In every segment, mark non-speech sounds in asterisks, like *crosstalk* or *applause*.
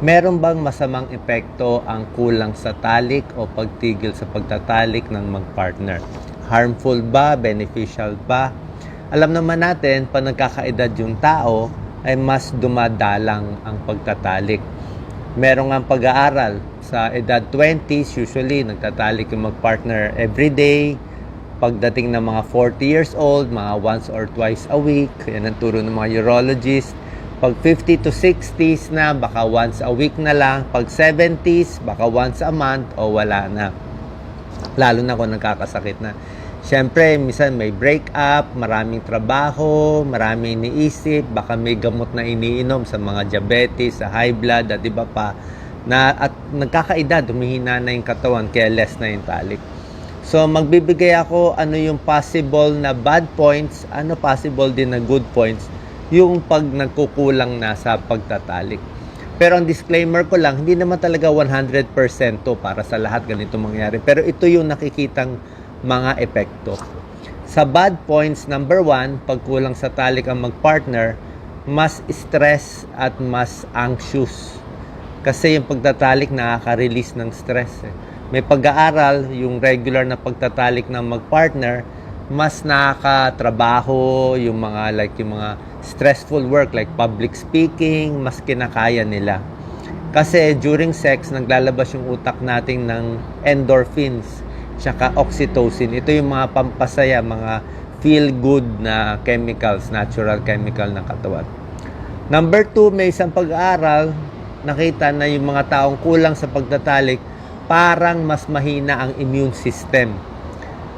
Meron bang masamang epekto ang kulang sa talik o pagtigil sa pagtatalik ng magpartner? Harmful ba? Beneficial ba? Alam naman natin, pag nagkakaedad yung tao, ay mas dumadalang ang pagtatalik. Meron nga pag-aaral sa edad 20s, usually nagtatalik yung magpartner every day. Pagdating ng mga 40 years old, mga once or twice a week, yan ang turo ng mga urologist. Pag 50 to 60s na, baka once a week na lang. Pag 70s, baka once a month o wala na. Lalo na kung nagkakasakit na. Siyempre, minsan may break-up, maraming trabaho, maraming iniisip, baka may gamot na iniinom sa mga diabetes, sa high blood, at iba pa. Na, at nagkakaedad, humihina na yung katawan, kaya less na yung talik. So, magbibigay ako ano yung possible na bad points, ano possible din na good points, yung pag nagkukulang na sa pagtatalik. Pero ang disclaimer ko lang, hindi naman talaga 100% to para sa lahat ganito mangyari. Pero ito yung nakikitang mga epekto. Sa bad points, number one, pag kulang sa talik ang magpartner, mas stress at mas anxious. Kasi yung pagtatalik nakaka-release ng stress. Eh. May pag-aaral, yung regular na pagtatalik ng magpartner, mas nakakatrabaho, yung mga like yung mga stressful work like public speaking, mas kinakaya nila. Kasi during sex, naglalabas yung utak natin ng endorphins, tsaka oxytocin. Ito yung mga pampasaya, mga feel-good na chemicals, natural chemical ng katawan. Number two, may isang pag-aaral, nakita na yung mga taong kulang sa pagtatalik, parang mas mahina ang immune system.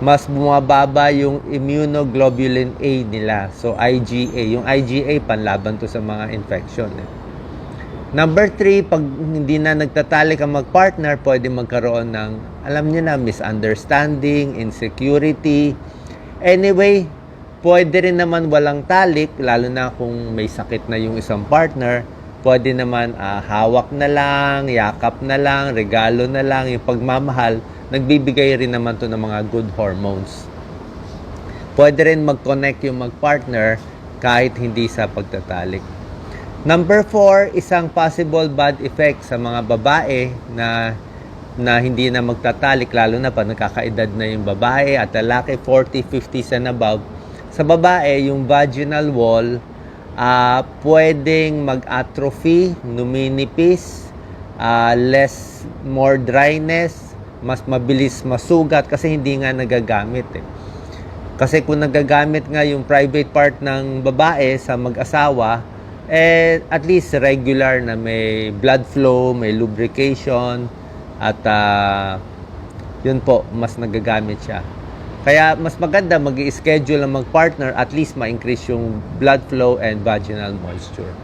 Mas bumababa yung immunoglobulin A nila. So, IgA. Yung IgA, panlaban to sa mga infection. Eh. Number three, pag hindi na nagtatalik ang magpartner, pwede magkaroon ng, alam niyo na, misunderstanding, insecurity. Anyway, pwede rin naman walang talik, lalo na kung may sakit na yung isang partner. Pwede naman ah, hawak na lang, yakap na lang, regalo na lang, yung pagmamahal, nagbibigay rin naman to ng mga good hormones. Pwede rin mag-connect yung magpartner kahit hindi sa pagtatalik. Number four, isang possible bad effect sa mga babae na na hindi na magtatalik lalo na pa nagkakaedad na yung babae at lalaki 40, 50s and above. Sa babae, yung vaginal wall ah pwedeng mag-atrophy, numinipis, ah, less more dryness, mas mabilis masugat kasi hindi nga nagagamit eh. Kasi kung nagagamit nga yung private part ng babae sa mag-asawa, eh, at least regular na may blood flow, may lubrication, at ah, yun po, mas nagagamit siya. Kaya mas maganda mag schedule ang mag-partner at least ma-increase yung blood flow and vaginal moisture.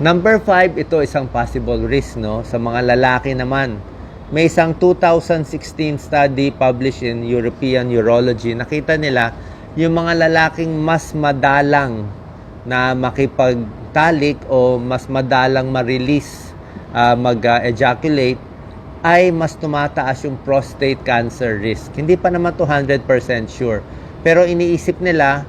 Number five, ito isang possible risk no sa mga lalaki naman. May isang 2016 study published in European Urology. Nakita nila yung mga lalaking mas madalang na makipagtalik o mas madalang ma-release, ah, mag-ejaculate ay mas tumataas yung prostate cancer risk. Hindi pa naman to 100% sure. Pero iniisip nila,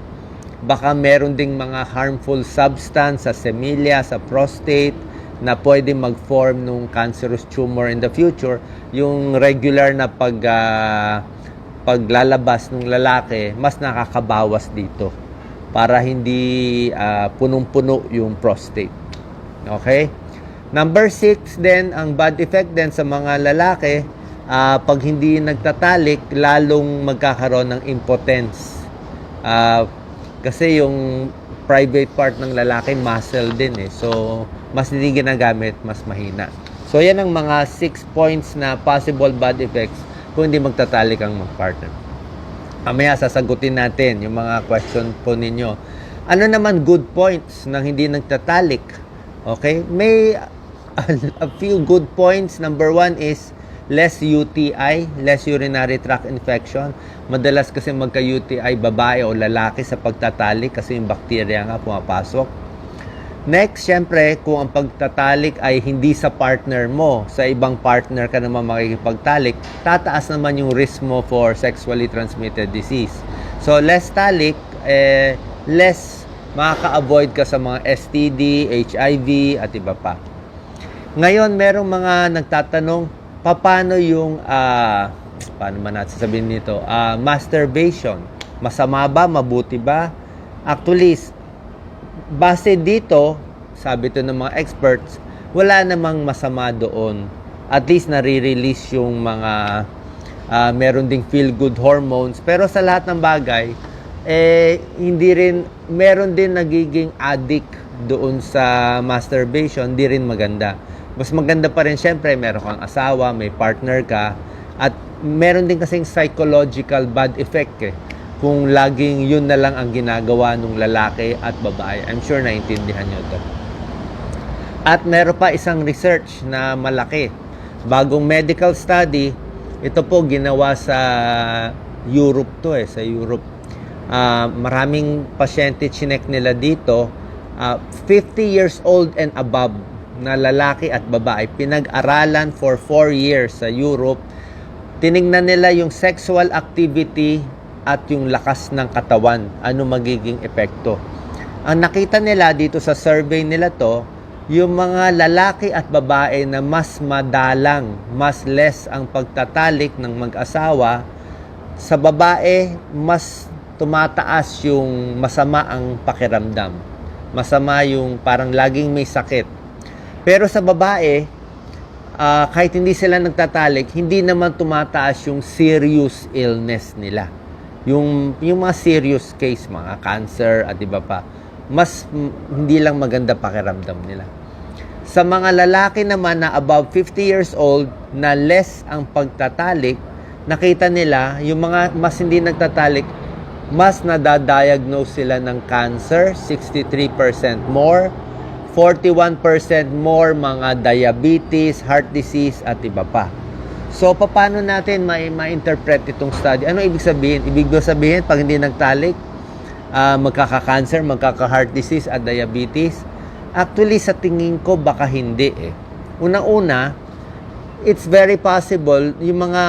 baka meron ding mga harmful substance sa semilya, sa prostate, na pwede mag-form ng cancerous tumor in the future. Yung regular na pag, ah, paglalabas ng lalaki, mas nakakabawas dito para hindi ah, punong-puno yung prostate. Okay? Number six din, ang bad effect din sa mga lalaki, ah, pag hindi nagtatalik, lalong magkakaroon ng impotence. Ah, kasi yung private part ng lalaki, muscle din eh. So, mas hindi ginagamit, mas mahina. So, yan ang mga six points na possible bad effects kung hindi magtatalik ang mag-partner. Mamaya sasagutin natin yung mga question po ninyo. Ano naman good points ng hindi nagtatalik? Okay? May a *laughs* few good points. Number one is less UTI, less urinary tract infection. Madalas kasi magka-UTI babae o lalaki sa pagtatalik kasi yung bacteria nga pumapasok. Next, syempre, kung ang pagtatalik ay hindi sa partner mo, sa ibang partner ka naman makikipagtalik, tataas naman yung risk mo for sexually transmitted disease. So, less talik, eh, less makaka-avoid ka sa mga STD, HIV, at iba pa. Ngayon, merong mga nagtatanong, paano yung, ah, paano man natin sabihin nito, ah, masturbation. Masama ba? Mabuti ba? Actually, base dito, sabi to ng mga experts, wala namang masama doon. At least nare-release yung mga ah, meron ding feel good hormones. Pero sa lahat ng bagay, eh, hindi rin, meron din nagiging addict doon sa masturbation, hindi rin maganda. Mas maganda pa rin, syempre, meron kang asawa, may partner ka, at meron din kasing psychological bad effect eh. Kung laging yun na lang ang ginagawa ng lalaki at babae. I'm sure naintindihan nyo to. At meron pa isang research na malaki. Bagong medical study, ito po ginawa sa Europe to eh, sa Europe. Ah, maraming pasyente chinek nila dito, ah, 50 years old and above na lalaki at babae, pinag-aralan for 4 years sa Europe. Tiningnan nila yung sexual activity at yung lakas ng katawan, ano magiging epekto. Ang nakita nila dito sa survey nila to, yung mga lalaki at babae na mas madalang, mas less ang pagtatalik ng mag-asawa, sa babae, mas tumataas yung masama ang pakiramdam. Masama yung parang laging may sakit. Pero sa babae, ah, kahit hindi sila nagtatalik, hindi naman tumataas yung serious illness nila. Yung, yung mga serious case, mga cancer at iba pa, mas hindi lang maganda pakiramdam nila. Sa mga lalaki naman na above 50 years old na less ang pagtatalik, nakita nila yung mga mas hindi nagtatalik, mas nadadiagnose sila ng cancer, 63% more, 41% more mga diabetes, heart disease at iba pa. So, paano natin ma- ma-interpret itong study? Ano ibig sabihin? Ibig ba sabihin, pag hindi nagtalik, ah, magkaka-cancer, magkaka-heart disease at diabetes? Actually, sa tingin ko, baka hindi eh. Unang-una, it's very possible yung mga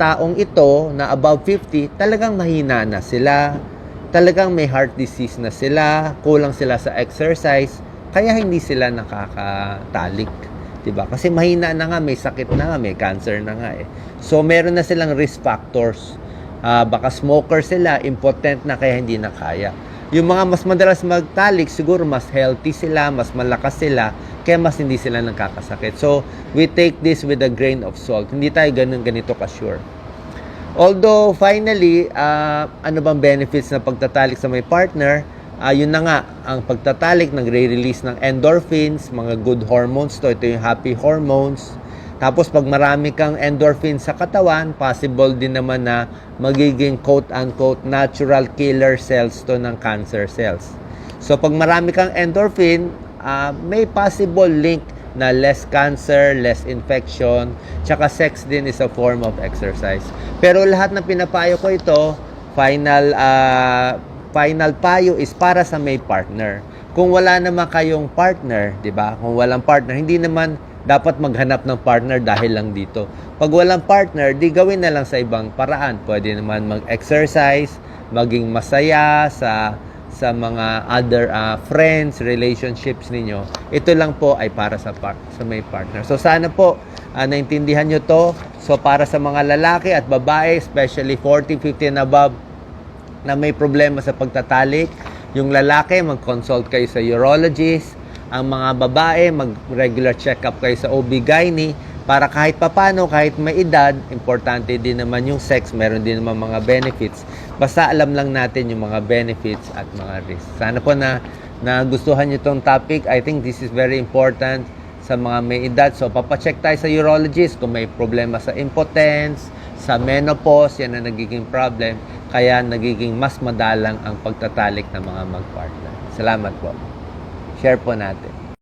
taong ito na above 50, talagang mahina na sila, talagang may heart disease na sila, kulang sila sa exercise, kaya hindi sila nakakatalik. 'di ba? Kasi mahina na nga, may sakit na nga, may cancer na nga eh. So meron na silang risk factors. Ah, baka smoker sila, impotent na kaya hindi na kaya. Yung mga mas madalas magtalik, siguro mas healthy sila, mas malakas sila, kaya mas hindi sila nagkakasakit. So, we take this with a grain of salt. Hindi tayo ganun ganito ka-sure. Although, finally, ah, ano bang benefits ng pagtatalik sa may partner? Ah, yun na nga, ang pagtatalik, nagre-release ng endorphins, mga good hormones to. Ito yung happy hormones. Tapos, pag marami kang endorphins sa katawan, possible din naman na magiging quote-unquote natural killer cells to ng cancer cells. So, pag marami kang endorphin, ah, may possible link na less cancer, less infection, tsaka sex din is a form of exercise. Pero lahat ng pinapayo ko ito, final ah, final payo is para sa may partner. Kung wala naman kayong partner, 'di ba? Kung walang partner, hindi naman dapat maghanap ng partner dahil lang dito. Pag walang partner, di gawin na lang sa ibang paraan. Pwede naman mag-exercise, maging masaya sa sa mga other ah, friends, relationships ninyo. Ito lang po ay para sa par- sa may partner. So sana po ah, naintindihan nyo to. So para sa mga lalaki at babae, especially 40, 50 and above, na may problema sa pagtatalik. Yung lalaki, mag-consult kayo sa urologist. Ang mga babae, mag-regular check-up kayo sa OB-GYN para kahit papano, kahit may edad, importante din naman yung sex, meron din naman mga benefits. Basta alam lang natin yung mga benefits at mga risks. Sana po na nagustuhan nyo itong topic. I think this is very important sa mga may edad. So, papacheck tayo sa urologist kung may problema sa impotence, sa menopause, yan ang nagiging problem. Kaya nagiging mas madalang ang pagtatalik ng mga mag-partner. Salamat po. Share po natin.